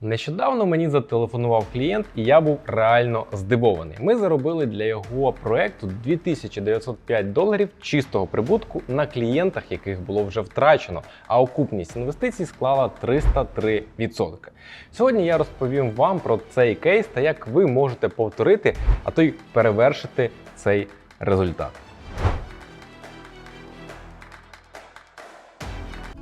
Нещодавно мені зателефонував клієнт, і я був реально здивований. Ми заробили для його проекту 2905 доларів чистого прибутку на клієнтах, яких було вже втрачено, а окупність інвестицій склала 303%. Сьогодні я розповім вам про цей кейс та як ви можете повторити, а то й перевершити цей результат.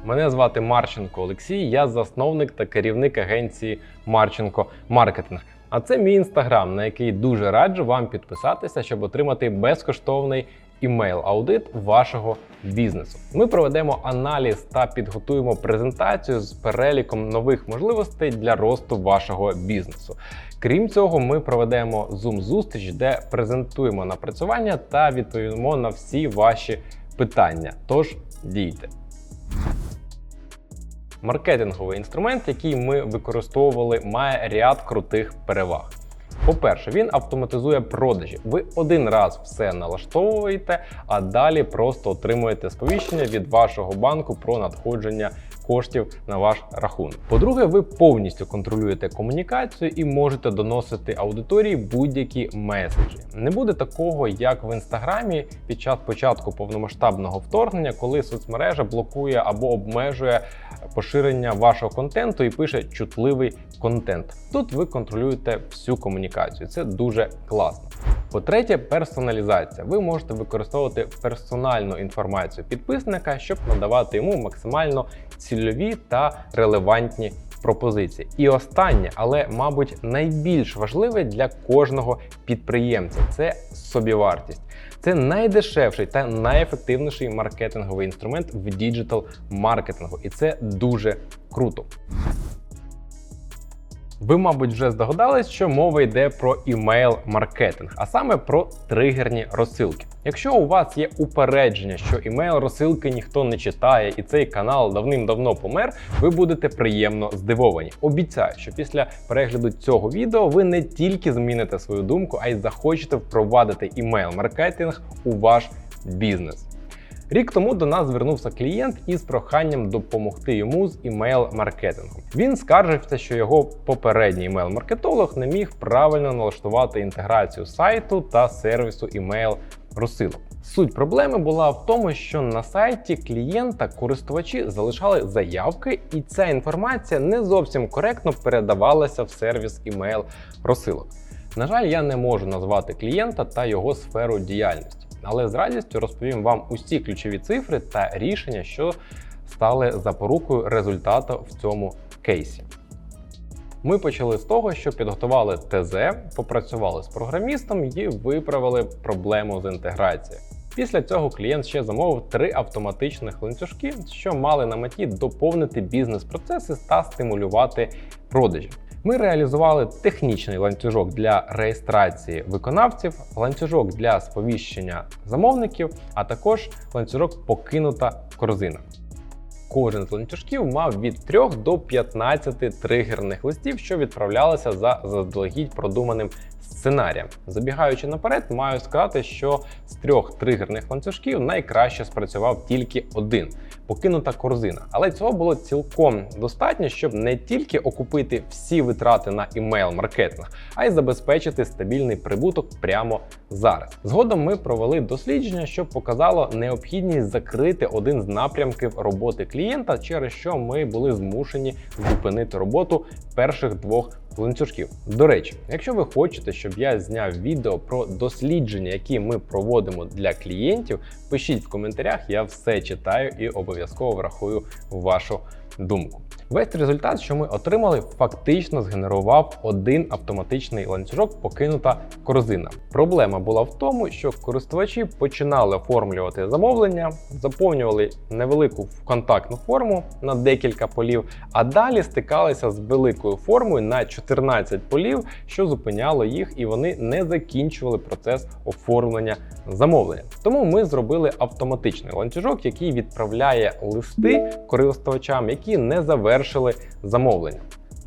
Мене звати Марченко Олексій, я засновник та керівник агенції Марченко Маркетинг. А це мій інстаграм, на який дуже раджу вам підписатися, щоб отримати безкоштовний імейл-аудит вашого бізнесу. Ми проведемо аналіз та підготуємо презентацію з переліком нових можливостей для росту вашого бізнесу. Крім цього, ми проведемо Zoom-зустріч, де презентуємо напрацювання та відповімо на всі ваші питання. Тож дійте. Маркетинговий інструмент, який ми використовували, має ряд крутих переваг. По-перше, він автоматизує продажі. Ви один раз все налаштовуєте, а далі просто отримуєте сповіщення від вашого банку про надходження коштів на ваш рахунок. По-друге, ви повністю контролюєте комунікацію і можете доносити аудиторії будь-які меседжі. Не буде такого, як в інстаграмі під час початку повномасштабного вторгнення, коли соцмережа блокує або обмежує поширення вашого контенту і пише чутливий контент. Тут ви контролюєте всю комунікацію. Це дуже класно. По-третє, персоналізація. Ви можете використовувати персональну інформацію підписника, щоб надавати йому максимально цільові та релевантні пропозиції. І останнє, але, мабуть, найбільш важливе для кожного підприємця це собівартість. Це найдешевший та найефективніший маркетинговий інструмент в діджитал маркетингу, і це дуже круто. Ви, мабуть, вже здогадались, що мова йде про імейл-маркетинг, а саме про тригерні розсилки. Якщо у вас є упередження, що імейл-розсилки ніхто не читає, і цей канал давним-давно помер, ви будете приємно здивовані. Обіцяю, що після перегляду цього відео ви не тільки зміните свою думку, а й захочете впровадити імейл-маркетинг у ваш бізнес. Рік тому до нас звернувся клієнт із проханням допомогти йому з імейл-маркетингом. Він скаржився, що його попередній імейл-маркетолог не міг правильно налаштувати інтеграцію сайту та сервісу імейл розсилок. Суть проблеми була в тому, що на сайті клієнта користувачі залишали заявки, і ця інформація не зовсім коректно передавалася в сервіс імейл розсилок. На жаль, я не можу назвати клієнта та його сферу діяльності але з радістю розповім вам усі ключові цифри та рішення, що стали запорукою результату в цьому кейсі. Ми почали з того, що підготували ТЗ, попрацювали з програмістом і виправили проблему з інтеграцією. Після цього клієнт ще замовив три автоматичних ланцюжки, що мали на меті доповнити бізнес-процеси та стимулювати продажі. Ми реалізували технічний ланцюжок для реєстрації виконавців, ланцюжок для сповіщення замовників, а також ланцюжок покинута корзина. Кожен з ланцюжків мав від 3 до 15 тригерних листів, що відправлялися за заздалегідь продуманим сценарієм. Забігаючи наперед, маю сказати, що з трьох тригерних ланцюжків найкраще спрацював тільки один покинута корзина. Але цього було цілком достатньо, щоб не тільки окупити всі витрати на імейл-маркетинг, а й забезпечити стабільний прибуток прямо зараз. Згодом ми провели дослідження, що показало необхідність закрити один з напрямків роботи клієнта, через що ми були змушені зупинити роботу перших двох ланцюжків. До речі, якщо ви хочете, щоб я зняв відео про дослідження, які ми проводимо для клієнтів, пишіть в коментарях, я все читаю і обов'язково врахую вашу думку. Весь результат, що ми отримали, фактично згенерував один автоматичний ланцюжок покинута корзина. Проблема була в тому, що користувачі починали оформлювати замовлення, заповнювали невелику контактну форму на декілька полів, а далі стикалися з великою формою на 14 полів, що зупиняло їх, і вони не закінчували процес оформлення замовлення. Тому ми зробили автоматичний ланцюжок, який відправляє листи користувачам, які не завершили замовлення.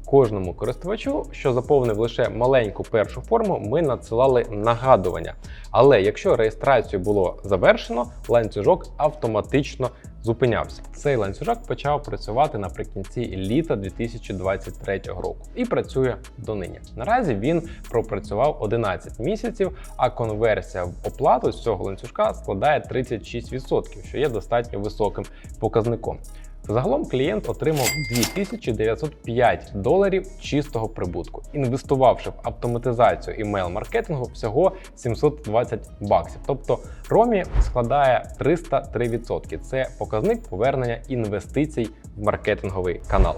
Кожному користувачу, що заповнив лише маленьку першу форму, ми надсилали нагадування. Але якщо реєстрацію було завершено, ланцюжок автоматично зупинявся. Цей ланцюжок почав працювати наприкінці літа 2023 року і працює донині. Наразі він пропрацював 11 місяців, а конверсія в оплату з цього ланцюжка складає 36%, що є достатньо високим показником. Загалом клієнт отримав 2905 доларів чистого прибутку, інвестувавши в автоматизацію імейл-маркетингу всього 720 баксів. Тобто Ромі складає 303%. Це показник повернення інвестицій в маркетинговий канал.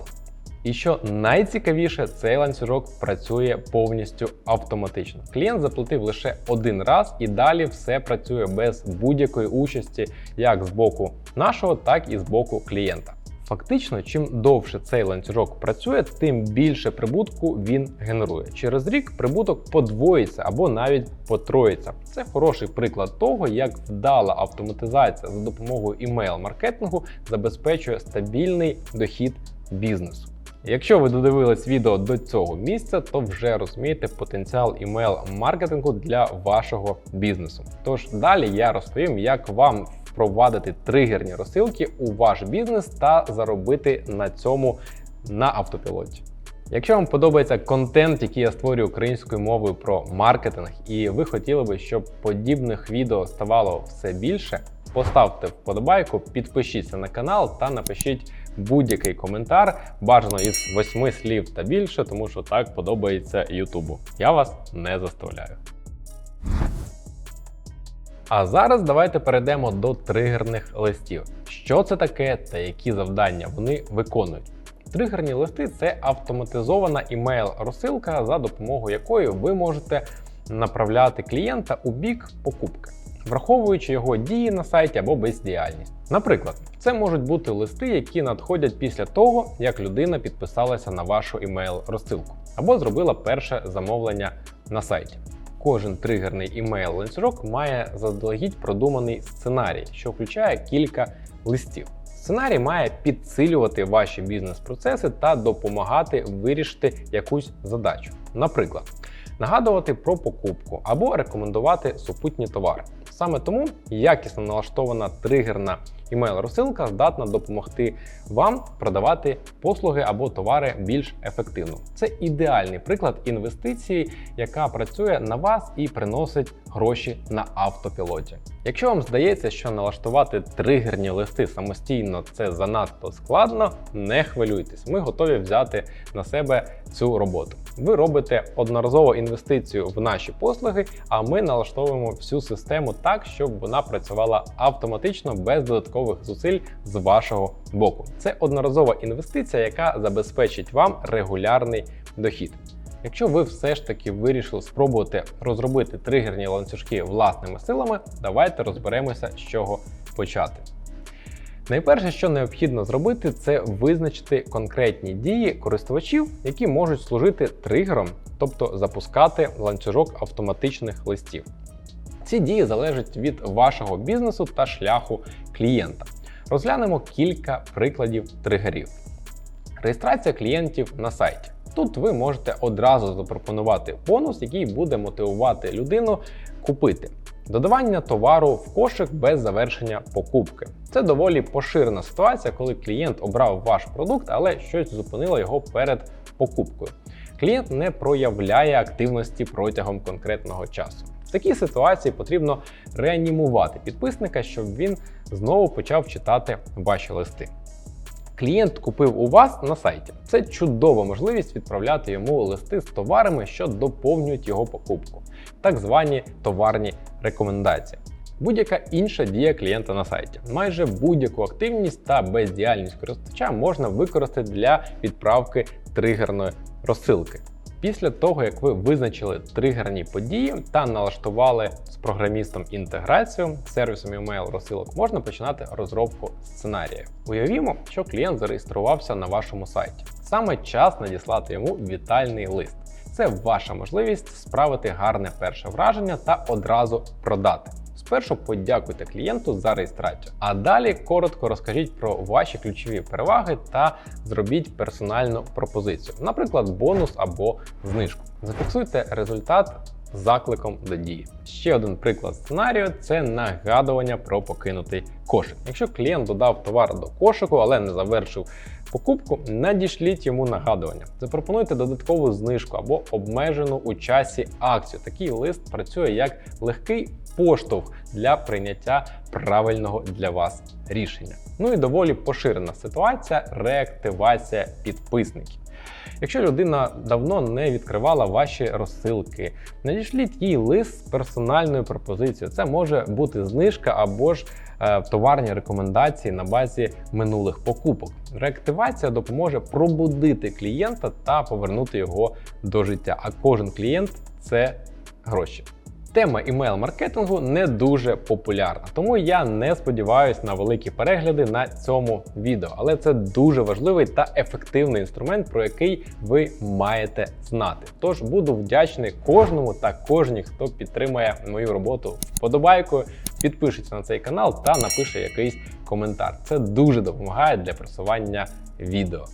І що найцікавіше, цей ланцюжок працює повністю автоматично. Клієнт заплатив лише один раз, і далі все працює без будь-якої участі, як з боку нашого, так і з боку клієнта. Фактично, чим довше цей ланцюжок працює, тим більше прибутку він генерує. Через рік прибуток подвоїться або навіть потроїться. Це хороший приклад того, як вдала автоматизація за допомогою імейл-маркетингу забезпечує стабільний дохід бізнесу. Якщо ви додивились відео до цього місця, то вже розумієте потенціал імейл-маркетингу для вашого бізнесу. Тож далі я розповім, як вам впровадити тригерні розсилки у ваш бізнес та заробити на цьому на автопілоті. Якщо вам подобається контент, який я створюю українською мовою про маркетинг, і ви хотіли би, щоб подібних відео ставало все більше, поставте вподобайку, підпишіться на канал та напишіть будь-який коментар, бажано із восьми слів та більше, тому що так подобається Ютубу. Я вас не заставляю. А зараз давайте перейдемо до тригерних листів. Що це таке та які завдання вони виконують? Тригерні листи це автоматизована імейл-розсилка, за допомогою якої ви можете направляти клієнта у бік покупки, враховуючи його дії на сайті або бездіяльність. Наприклад, це можуть бути листи, які надходять після того, як людина підписалася на вашу імейл-розсилку або зробила перше замовлення на сайті. Кожен тригерний імейл ланцюжок має заздалегідь продуманий сценарій, що включає кілька листів. Сценарій має підсилювати ваші бізнес-процеси та допомагати вирішити якусь задачу. Наприклад, нагадувати про покупку або рекомендувати супутні товари. Саме тому якісно налаштована тригерна імейл-розсилка здатна допомогти вам продавати послуги або товари більш ефективно. Це ідеальний приклад інвестиції, яка працює на вас і приносить гроші на автопілоті. Якщо вам здається, що налаштувати тригерні листи самостійно це занадто складно, не хвилюйтесь, ми готові взяти на себе цю роботу. Ви робите одноразову інвестицію в наші послуги, а ми налаштовуємо всю систему так, щоб вона працювала автоматично без додаткових зусиль з вашого боку. Це одноразова інвестиція, яка забезпечить вам регулярний дохід. Якщо ви все ж таки вирішили спробувати розробити тригерні ланцюжки власними силами, давайте розберемося, з чого почати. Найперше, що необхідно зробити, це визначити конкретні дії користувачів, які можуть служити тригером, тобто запускати ланцюжок автоматичних листів. Ці дії залежать від вашого бізнесу та шляху клієнта. Розглянемо кілька прикладів тригерів. Реєстрація клієнтів на сайті. Тут ви можете одразу запропонувати бонус, який буде мотивувати людину купити. Додавання товару в кошик без завершення покупки. Це доволі поширена ситуація, коли клієнт обрав ваш продукт, але щось зупинило його перед покупкою. Клієнт не проявляє активності протягом конкретного часу. В такій ситуації потрібно реанімувати підписника, щоб він знову почав читати ваші листи. Клієнт купив у вас на сайті. Це чудова можливість відправляти йому листи з товарами, що доповнюють його покупку, так звані товарні рекомендації. Будь-яка інша дія клієнта на сайті. Майже будь-яку активність та бездіяльність користувача можна використати для відправки тригерної розсилки. Після того, як ви визначили тригерні події та налаштували з програмістом інтеграцію сервісом email розсилок, можна починати розробку сценарія. Уявімо, що клієнт зареєструвався на вашому сайті. Саме час надіслати йому вітальний лист. Це ваша можливість справити гарне перше враження та одразу продати. Спершу подякуйте клієнту за реєстрацію, а далі коротко розкажіть про ваші ключові переваги та зробіть персональну пропозицію, наприклад, бонус або знижку. Зафіксуйте результат закликом до дії. Ще один приклад сценарію це нагадування про покинутий кошик. Якщо клієнт додав товар до кошику, але не завершив покупку, надішліть йому нагадування. Запропонуйте додаткову знижку або обмежену у часі акцію. Такий лист працює як легкий поштовх для прийняття правильного для вас рішення. Ну і доволі поширена ситуація реактивація підписників. Якщо людина давно не відкривала ваші розсилки, надішліть їй лист з персональною пропозицією. Це може бути знижка або ж товарні рекомендації на базі минулих покупок. Реактивація допоможе пробудити клієнта та повернути його до життя. А кожен клієнт це гроші. Тема імейл-маркетингу не дуже популярна, тому я не сподіваюся на великі перегляди на цьому відео. Але це дуже важливий та ефективний інструмент, про який ви маєте знати. Тож буду вдячний кожному та кожній, хто підтримує мою роботу вподобайкою, підпишеться на цей канал та напише якийсь коментар. Це дуже допомагає для просування відео.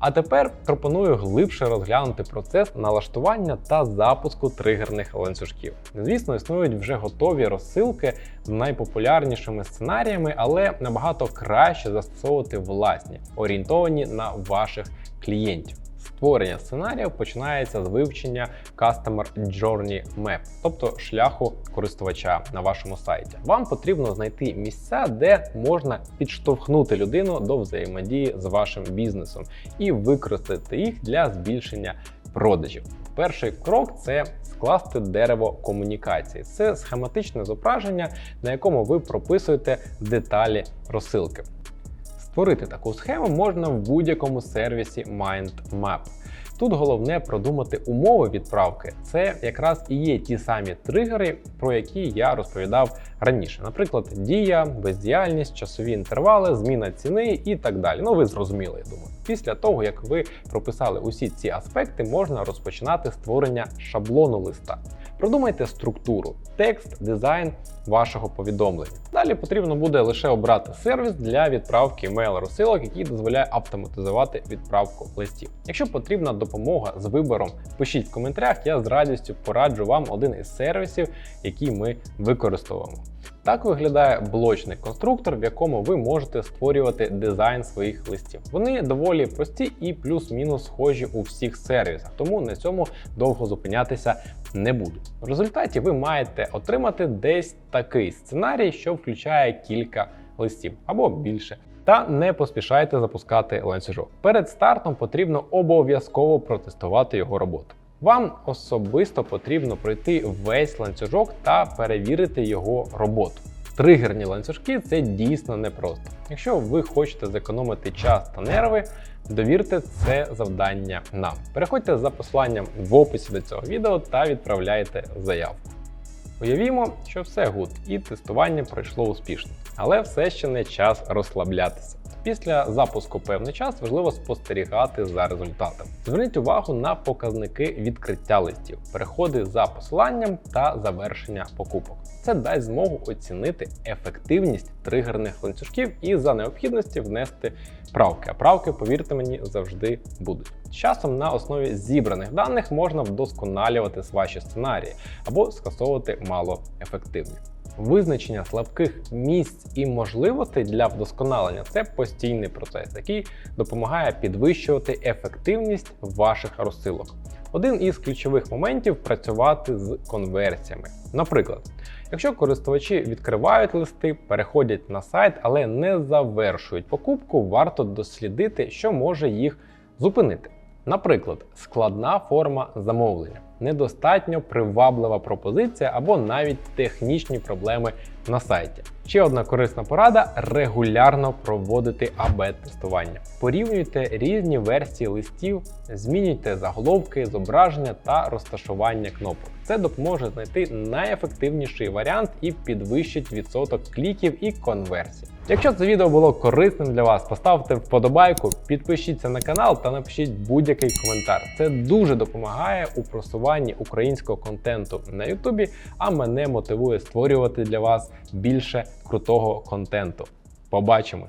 А тепер пропоную глибше розглянути процес налаштування та запуску тригерних ланцюжків. Звісно, існують вже готові розсилки з найпопулярнішими сценаріями, але набагато краще застосовувати власні, орієнтовані на ваших клієнтів. Створення сценаріїв починається з вивчення Customer Journey Map, тобто шляху користувача на вашому сайті. Вам потрібно знайти місця, де можна підштовхнути людину до взаємодії з вашим бізнесом і використати їх для збільшення продажів. Перший крок це скласти дерево комунікації. Це схематичне зображення, на якому ви прописуєте деталі розсилки. Створити таку схему можна в будь-якому сервісі MindMap. Тут головне продумати умови відправки. Це якраз і є ті самі тригери, про які я розповідав раніше. Наприклад, дія, бездіяльність, часові інтервали, зміна ціни і так далі. Ну ви зрозуміли, я думаю. Після того, як ви прописали усі ці аспекти, можна розпочинати створення шаблону листа. Продумайте структуру, текст, дизайн вашого повідомлення. Далі потрібно буде лише обрати сервіс для відправки емейл-розсилок, який дозволяє автоматизувати відправку листів. Якщо потрібна допомога з вибором, пишіть в коментарях, я з радістю пораджу вам один із сервісів, який ми використовуємо. Так виглядає блочний конструктор, в якому ви можете створювати дизайн своїх листів. Вони доволі прості і плюс-мінус схожі у всіх сервісах, тому на цьому довго зупинятися не буду. В результаті ви маєте отримати десь такий сценарій, що включає кілька листів або більше. Та не поспішайте запускати ланцюжок. Перед стартом потрібно обов'язково протестувати його роботу. Вам особисто потрібно пройти весь ланцюжок та перевірити його роботу. Тригерні ланцюжки це дійсно непросто. Якщо ви хочете зекономити час та нерви, довірте це завдання нам. Переходьте за посиланням в описі до цього відео та відправляйте заявку. Уявімо, що все гуд і тестування пройшло успішно, але все ще не час розслаблятися. Після запуску певний час важливо спостерігати за результатом. Зверніть увагу на показники відкриття листів, переходи за посиланням та завершення покупок. Це дасть змогу оцінити ефективність тригерних ланцюжків і за необхідності внести правки. А правки, повірте мені, завжди будуть. Часом на основі зібраних даних можна вдосконалювати ваші сценарії або скасовувати малоефективні. Визначення слабких місць і можливостей для вдосконалення це постійний процес, який допомагає підвищувати ефективність ваших розсилок. Один із ключових моментів працювати з конверсіями. Наприклад, якщо користувачі відкривають листи, переходять на сайт, але не завершують покупку, варто дослідити, що може їх зупинити. Наприклад, складна форма замовлення, недостатньо приваблива пропозиція або навіть технічні проблеми на сайті. Ще одна корисна порада регулярно проводити АБ-тестування. Порівнюйте різні версії листів, змінюйте заголовки, зображення та розташування кнопок. Це допоможе знайти найефективніший варіант і підвищить відсоток кліків і конверсій. Якщо це відео було корисним для вас, поставте вподобайку, підпишіться на канал та напишіть будь-який коментар. Це дуже допомагає у просуванні українського контенту на Ютубі, а мене мотивує створювати для вас більше крутого контенту. Побачимось!